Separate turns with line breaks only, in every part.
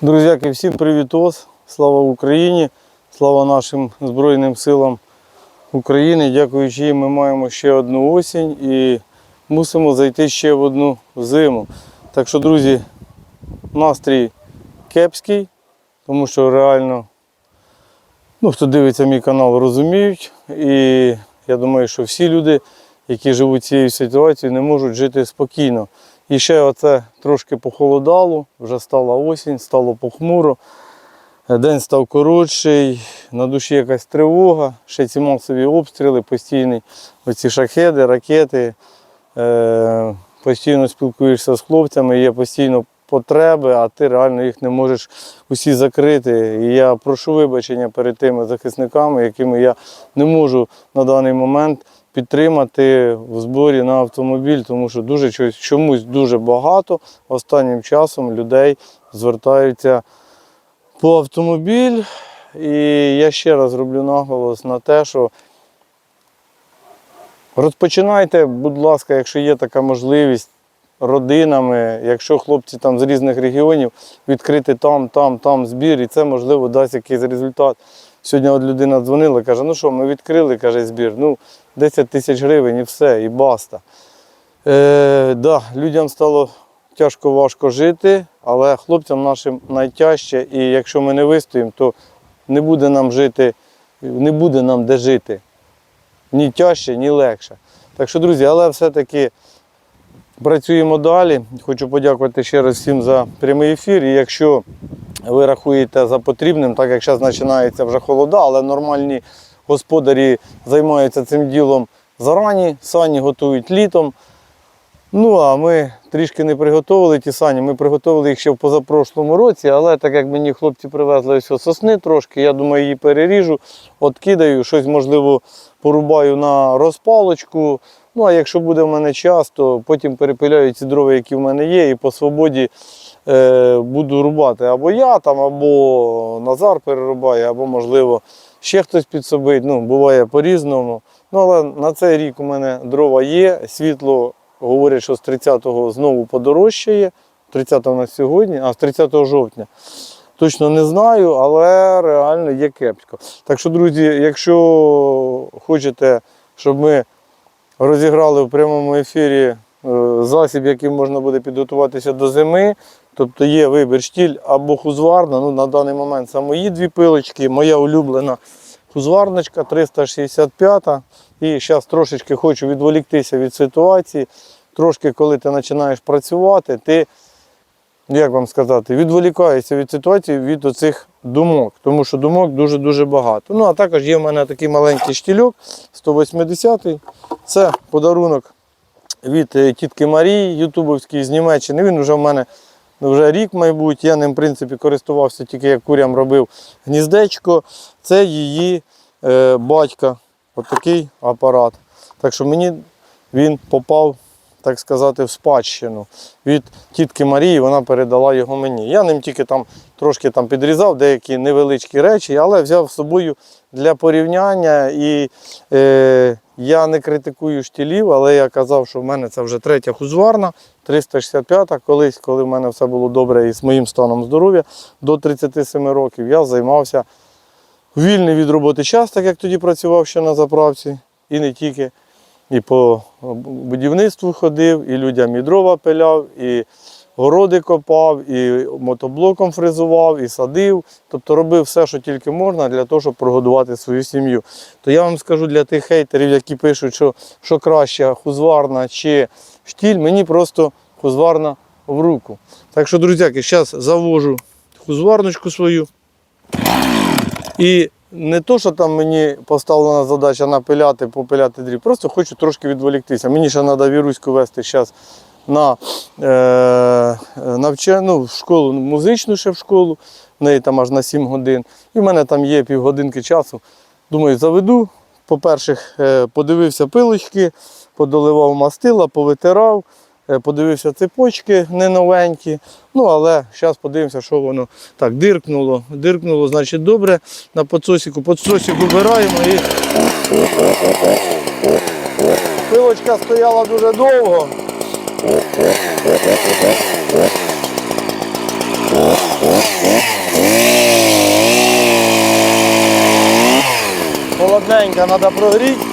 Друзяки, всім привітос! Слава Україні! Слава нашим Збройним силам України. Дякуючи їм, ми маємо ще одну осінь і мусимо зайти ще в одну зиму. Так що, друзі, настрій кепський, тому що реально, ну, хто дивиться мій канал, розуміють. І я думаю, що всі люди, які живуть цією ситуацією, не можуть жити спокійно. І ще оце трошки похолодало, вже стала осінь, стало похмуро. День став коротший, на душі якась тривога, ще ці масові обстріли, постійні оці шахеди, ракети. Е, постійно спілкуєшся з хлопцями, є постійно потреби, а ти реально їх не можеш усі закрити. І я прошу вибачення перед тими захисниками, якими я не можу на даний момент підтримати в зборі на автомобіль, тому що дуже чогось- чомусь дуже багато останнім часом людей звертаються по автомобіль. І я ще раз роблю наголос на те, що розпочинайте, будь ласка, якщо є така можливість, родинами, якщо хлопці там з різних регіонів відкрити там, там, там збір, і це можливо дасть якийсь результат. Сьогодні от людина дзвонила, каже, ну що, ми відкрили каже, збір, ну 10 тисяч гривень і все, і баста. Е, да, людям стало тяжко важко жити, але хлопцям нашим найтяжче, і якщо ми не вистоїмо, то не буде нам жити, не буде нам де жити. Ні тяжче, ні легше. Так що, друзі, але все-таки працюємо далі. Хочу подякувати ще раз всім за прямий ефір. І якщо ви рахуєте за потрібним, так як зараз починається вже холода, але нормальні господарі займаються цим ділом зарані, сані готують літом. Ну, а ми трішки не приготували ті сані. Ми приготували їх ще в позапрошлому році, але так як мені хлопці привезли ось сосни трошки, я думаю, її переріжу, откидаю, щось, можливо, порубаю на розпалочку. Ну, а якщо буде в мене час, то потім перепиляю ці дрова, які в мене є, і по свободі буду рубати або я там, або Назар перерубає, або, можливо, ще хтось підсобить. Ну, буває по-різному. Ну, але на цей рік у мене дрова є, світло говорять, що з 30-го знову подорожчає. 30-го на сьогодні, а з 30 жовтня. Точно не знаю, але реально є кепсько. Так що, друзі, якщо хочете, щоб ми розіграли в прямому ефірі е, засіб, яким можна буде підготуватися до зими, тобто є вибір штіль або хузварна. Ну, на даний момент це мої дві пилочки, моя улюблена хузварничка 365. І зараз трошечки хочу відволіктися від ситуації. Трошки, коли ти починаєш працювати, ти, як вам сказати, відволікаєшся від ситуації від оцих думок, тому що думок дуже-дуже багато. Ну, а також є в мене такий маленький штільок 180-й. Це подарунок від е, тітки Марії, ютубовський з Німеччини. Він вже в мене вже рік, мабуть. Я ним, в принципі, користувався тільки як курям робив гніздечко. Це її е, батька. Отакий апарат. Так що мені він попав, так сказати, в спадщину від тітки Марії, вона передала його мені. Я ним тільки там трошки там підрізав деякі невеличкі речі, але взяв з собою для порівняння. І е, я не критикую штілів, але я казав, що в мене це вже третя хузварна, 365-та. Колись, коли в мене все було добре і з моїм станом здоров'я, до 37 років я займався вільний від роботи час, так як тоді працював ще на заправці, і не тільки. І по будівництву ходив, і людям і дрова пиляв, і городи копав, і мотоблоком фрезував, і садив. Тобто робив все, що тільки можна для того, щоб прогодувати свою сім'ю. То я вам скажу для тих хейтерів, які пишуть, що, що краще хузварна чи штіль, мені просто хузварна в руку. Так що, друзяки, зараз завожу хузварночку свою. І не то, що там мені поставлена задача напиляти, попиляти дріб, просто хочу трошки відволіктися. Мені ще треба віруську вести зараз на е, навчання, ну, в школу, музичну ще в школу, в неї там аж на 7 годин. І в мене там є півгодинки часу. Думаю, заведу. По-перше, подивився пилочки, подоливав мастила, повитирав. Е, подивився цепочки не новенькі. Ну, але зараз подивимося, що воно так диркнуло. Диркнуло, значить, добре. На подсосіку. Подсосік вибираємо і пилочка стояла дуже довго. Холодненька, треба прогріти.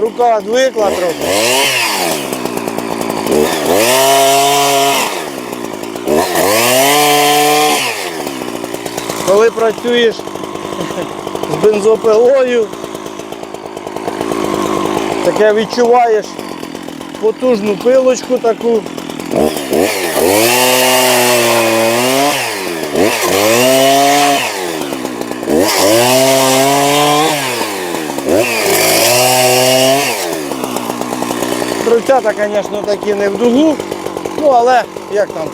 рука звикла трохи. Працюєш з бензопилою, таке відчуваєш потужну пилочку таку. Крильцята, звісно, такі не в дугу, ну але як там,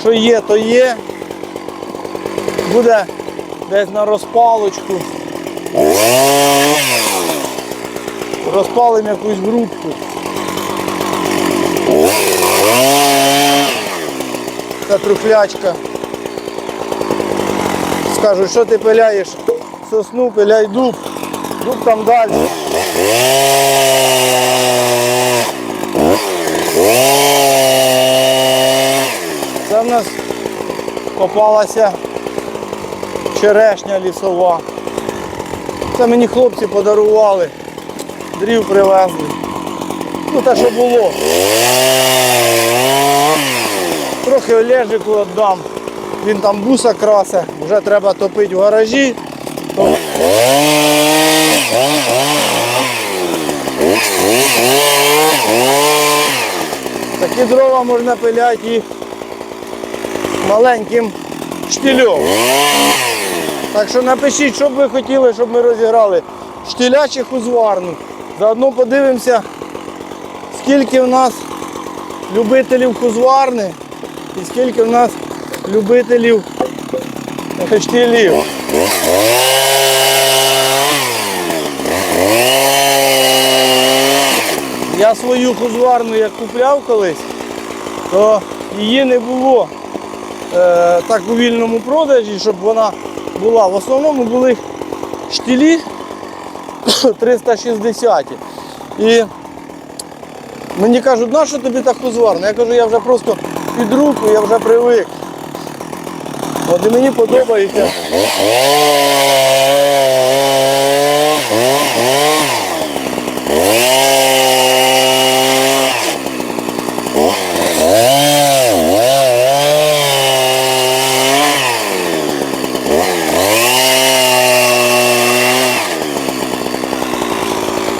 що є, то є. Буде десь на розпалочку. Розпалимо якусь грудку. Та трухлячка. Скажуть, що ти пиляєш? Сосну, пиляй дуб. Дуб там далі. Це в нас попалася черешня лісова. Це мені хлопці подарували, дрів привезли. Ну те, що було. Трохи Олежику віддам. Він там буса красе, вже треба топити в гаражі. Такі дрова можна пиляти і маленьким штильом. Так що напишіть, що б ви хотіли, щоб ми розіграли. Штиля чи хузварну. Заодно подивимося, скільки в нас любителів хузварни і скільки в нас любителів штилів. Я свою хузварну як купляв колись, то її не було е, так у вільному продажі, щоб вона була. В основному були штилі 360. І мені кажуть, на що тобі так узварно? Я кажу, я вже просто під руку, я вже привик. От і мені подобається.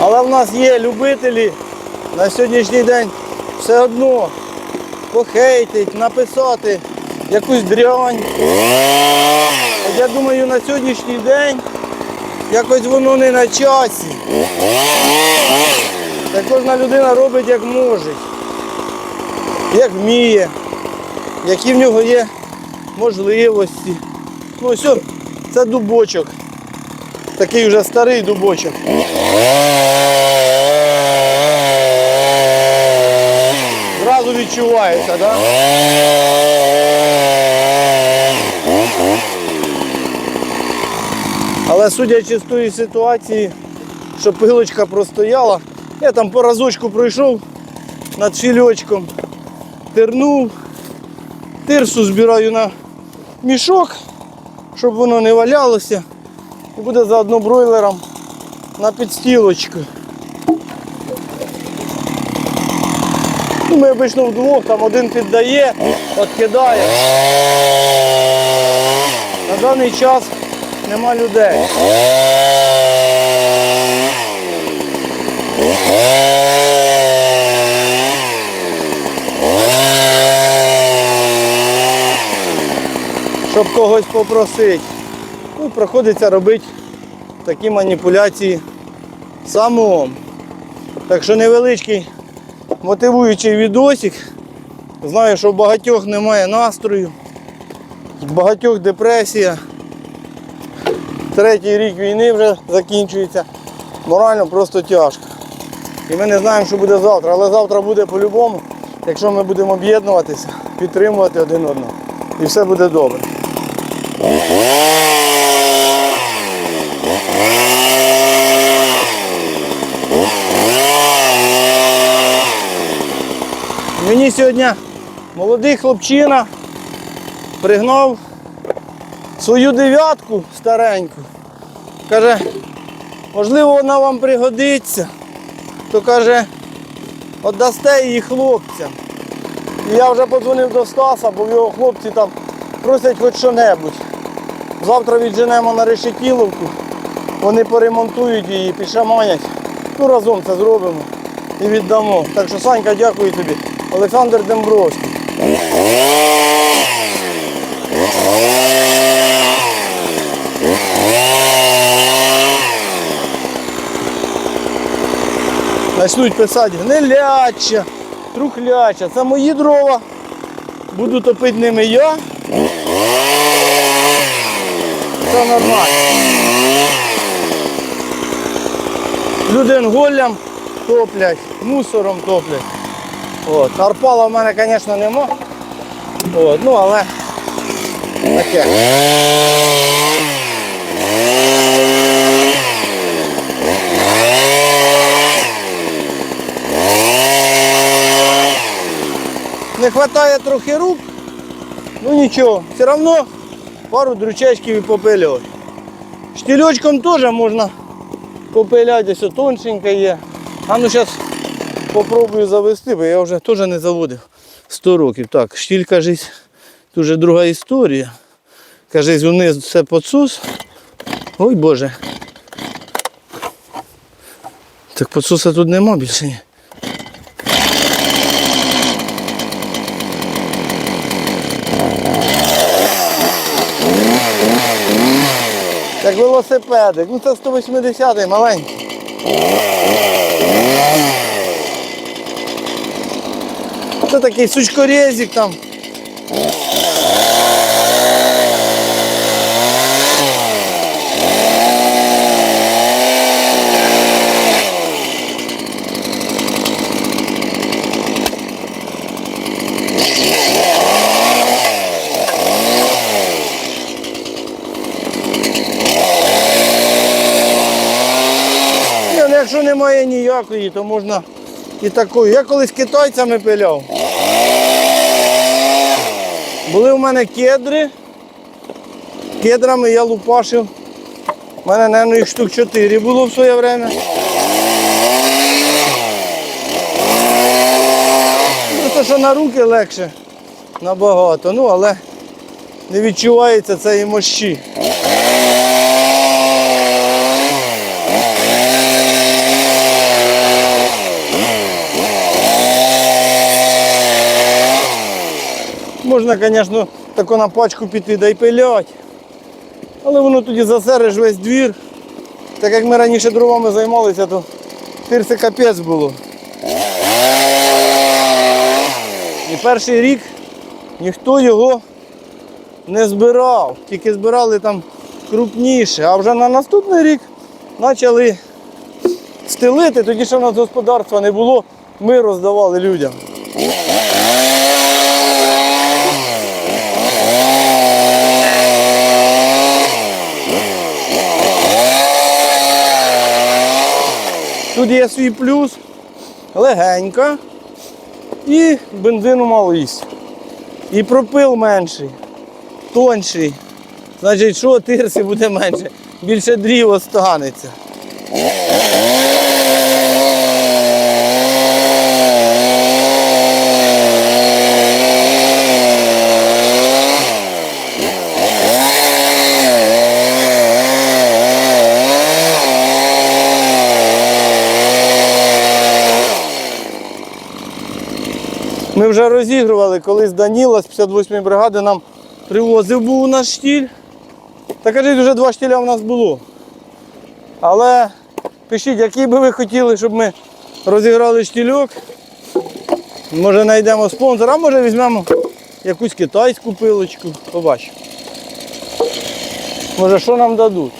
Але в нас любителі на сьогоднішній день все одно похейтить, написати якусь дрянь. Я думаю, на сьогоднішній день якось воно не на часі. Та кожна людина робить як може, як вміє, які в нього є можливості. Ну о, це дубочок. Такий вже старий дубочок. Зразу відчувається? Да? Але судячи з тої ситуації, що пилочка простояла, я там по разочку пройшов над фільочком, тернув, тирсу збираю на мішок, щоб воно не валялося. І буде заодно бройлером на підстілочку. Ми обично вдвох, там один піддає, відкидає. На даний час нема людей. Щоб когось попросити. Ну, приходиться робити такі маніпуляції самому. Так що невеличкий мотивуючий відосик. Знаю, що в багатьох немає настрою, в багатьох депресія. Третій рік війни вже закінчується. Морально просто тяжко. І ми не знаємо, що буде завтра. Але завтра буде по-любому, якщо ми будемо об'єднуватися, підтримувати один одного. І все буде добре. Мені сьогодні молодий хлопчина пригнав свою дев'ятку стареньку. Каже, можливо, вона вам пригодиться. То каже, отдасте її хлопцям. І я вже подзвонив до Стаса, бо його хлопці там просять хоч що-небудь. Завтра відженемо на решетіловку, вони поремонтують її, підшаманять. Ну разом це зробимо і віддамо. Так що, Санька, дякую тобі. Олександр Дембровський. Начнуть писати гниляча, трухляча. Це мої дрова. Буду топити ними я. Це нормально. Люди голлям топлять, мусором топлять. От. Арпала в мене, звісно, нема. От. Ну, але таке. Не вистачає трохи рук, ну нічого, все одно пару дручечків і попилювати. Штільочком теж можна попиляти, ось тоншеньке є. А ну зараз попробую завести, бо я вже теж не заводив 100 років. Так, штіль, кажись, тут вже друга історія. Кажись, вниз все підсос. Ой Боже. Так підсоса тут нема більше. Як велосипедик, ну це 180-й маленький. Це такий сучкорезик там. Ну якщо немає ніякої, то можна і такою. Я колись китайцями пиляв. Були в мене кедри. Кедрами я лупашив. У мене, мабуть, їх штук 4 було в своє время. Просто що на руки легше набагато, ну але не відчувається цієї мощі. Можна, звісно, тако на пачку піти да й пилять. Але воно тоді засереш весь двір. Так як ми раніше дровами займалися, то тирси капець було. І перший рік ніхто його не збирав, тільки збирали там крупніше. А вже на наступний рік почали стелити, тоді ще в нас господарства не було, ми роздавали людям. Тут є свій плюс, легенька і бензину мало. І пропил менший, тонший. Значить, що тирси буде менше, більше дрів останеться. Вже розігрували, колись Даніла з 58-ї бригади нам привозив був у нас штіль. Та кажіть, вже два штіля у нас було. Але пишіть, який би ви хотіли, щоб ми розіграли штільок. Може знайдемо спонсора, а може візьмемо якусь китайську пилочку. Побачимо. Може що нам дадуть.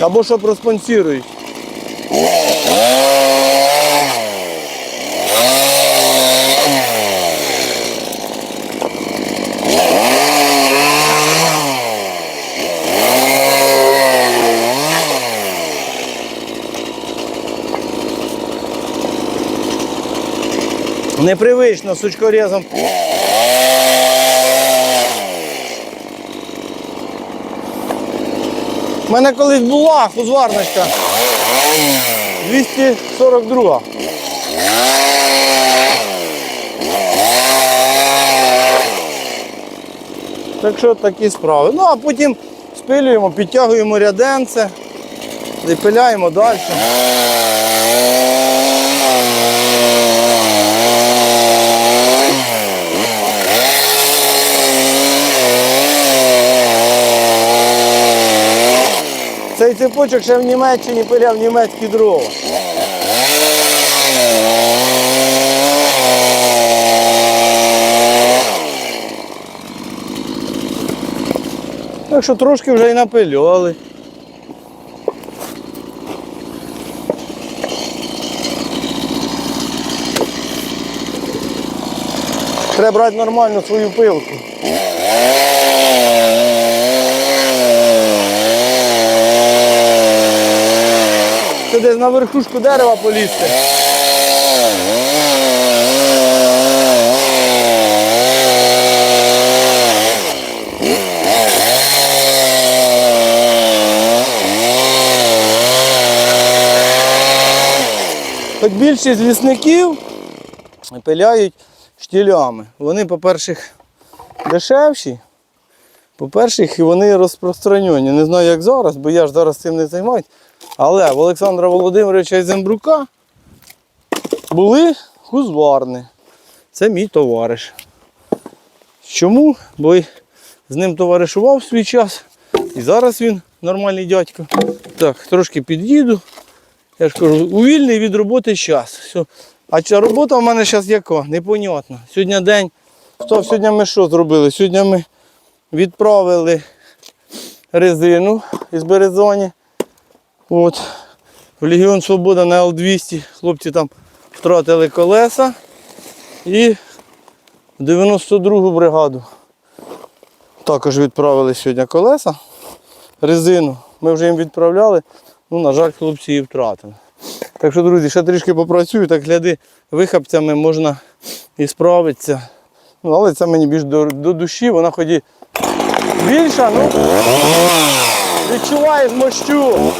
Або що проспонсірують. Непривично сучкорезом. У мене колись була хузварничка. 242. Так що такі справи. Ну а потім спилюємо, підтягуємо ряденце, запиляємо далі. Цепочок ще в Німеччині пиляв німецькі дрова. Так що трошки вже і напиляли. Треба брати нормально свою пилку. Десь на верхушку дерева полізти. Хоч більшість лісників пиляють штілями. Вони, по-перше, дешевші, по-перше, вони розпространені. Не знаю, як зараз, бо я ж зараз цим не займаюсь. Але в Олександра Володимировича Зембрука були хузварни. Це мій товариш. Чому? Бо з ним товаришував свій час. І зараз він нормальний дядько. Так, трошки під'їду. Я ж кажу, у вільний від роботи час. Все. А ця робота в мене зараз яка? Непонятно. Сьогодні день. Хто сьогодні ми що зробили? Сьогодні ми відправили резину із Березоні. От. В Легіон Свобода на Л-200. Хлопці там втратили колеса. І в 92-гу бригаду також відправили сьогодні колеса, резину. Ми вже їм відправляли. Ну, на жаль, хлопці її втратили. Так що, друзі, ще трішки попрацюю, так гляди, вихапцями можна і справитися. Ну, але це мені більш до, до душі, вона хоч і більша, ну відчуває мощу.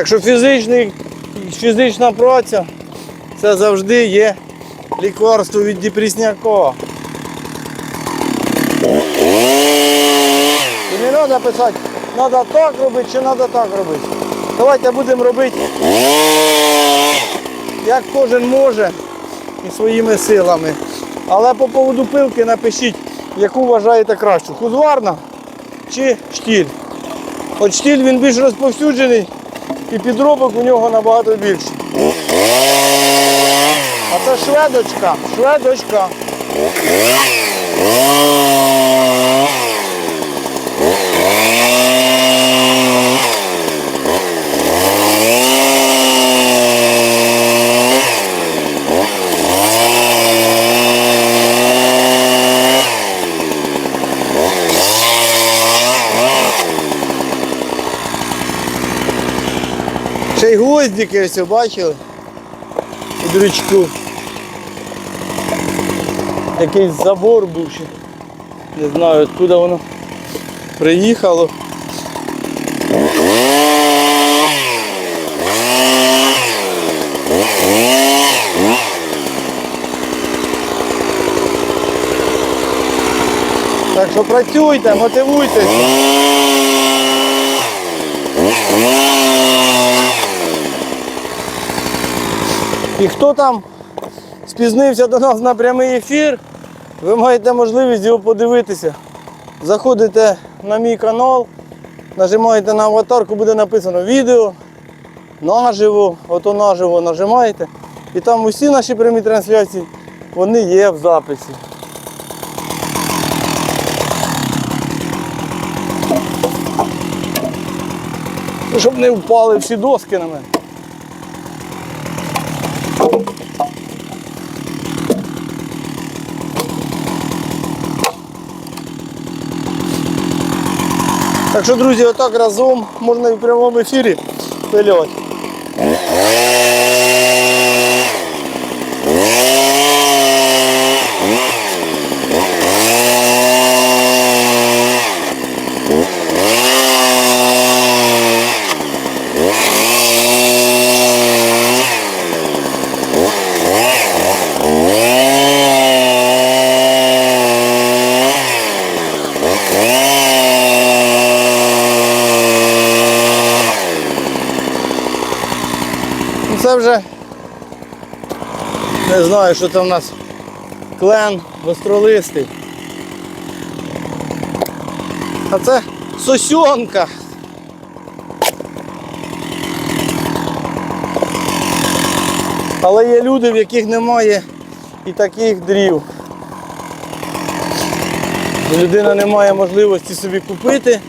Так що фізичний, фізична праця це завжди є лікарство від депресняка. І не треба писати, треба так робити чи треба так робити. Давайте будемо робити, як кожен може і своїми силами. Але по поводу пилки напишіть, яку вважаєте кращу. Хузварна чи штіль. От штіль він більш розповсюджений і підробок у нього набагато більше. А це шведочка, шведочка. Ще й гвоздики ось бачили. У дрючку. Якийсь забор був ще. Не знаю, откуда воно приїхало. Так що працюйте, мотивуйтеся. І хто там спізнився до нас на прямий ефір, ви маєте можливість його подивитися. Заходите на мій канал, нажимаєте на аватарку, буде написано відео, наживо, ото наживо нажимаєте. І там усі наші прямі трансляції, вони є в записі. Щоб не впали всі доски на мене. Так що, друзі, отак разом можна і в прямому ефірі пильoti. Ну, Це вже не знаю, що там у нас клен гостролистий. А це сосьонка. Але є люди, в яких немає і таких дрів. Людина не має можливості собі купити,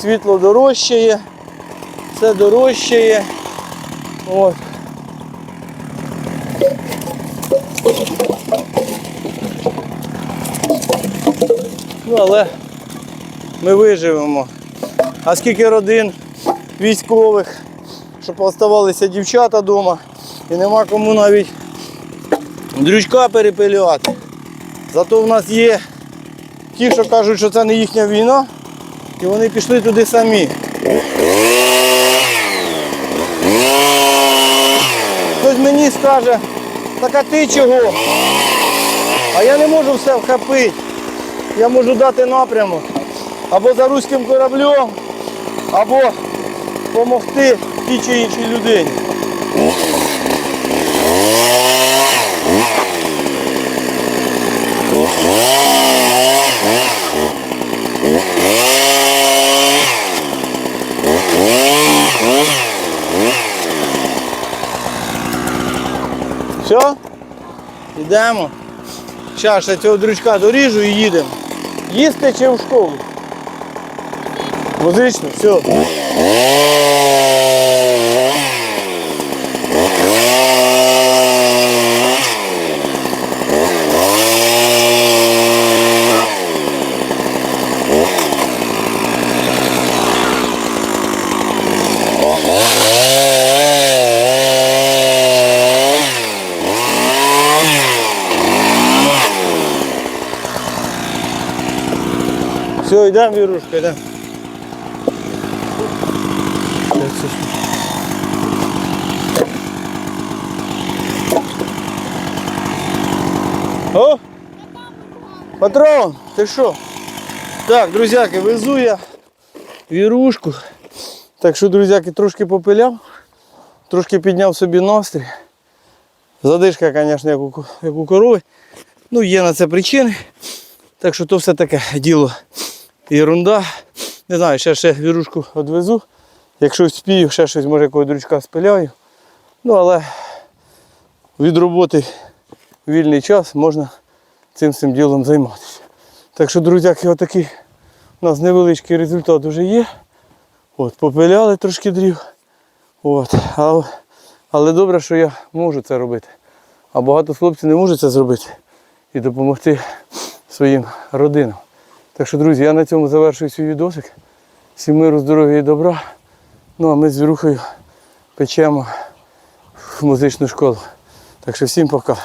світло дорожчає, все дорожчає. От. Ну, але ми виживемо. А скільки родин військових, що поставалися дівчата вдома і нема кому навіть дрючка перепилювати. Зато в нас є ті, що кажуть, що це не їхня війна, і вони пішли туди самі. Хтось мені скаже, так а ти чого? А я не можу все вхопити. Я можу дати напрямок або за руським кораблем, або допомогти тій чи іншій людині. Все? Йдемо. Зараз я цього дрючка доріжу і їдемо. Їсти чи в школу? Музично, все. Все, йдемо, Вірушка, йдемо. О! Патрон, ти що? Так, друзяки, везу я вірушку. Так що, друзяки, трошки попиляв, трошки підняв собі настрій. Задишка, звісно, як у, як у корови. Ну, є на це причини. Так що то все таке діло ерунда. Не знаю, ще ще вірушку відвезу. Якщо вспію, ще щось, може якого дрючка спиляю. Ну, але від роботи вільний час можна цим цим ділом займатися. Так що, друзяки, отакий у нас невеличкий результат вже є. От, попиляли трошки дрів. От, але, але добре, що я можу це робити. А багато хлопців не можуть це зробити і допомогти своїм родинам. Так що, друзі, я на цьому завершую свій відосик. Всім миру, здоров'я і добра. Ну а ми з Вірухою печемо в музичну школу. Так що всім пока.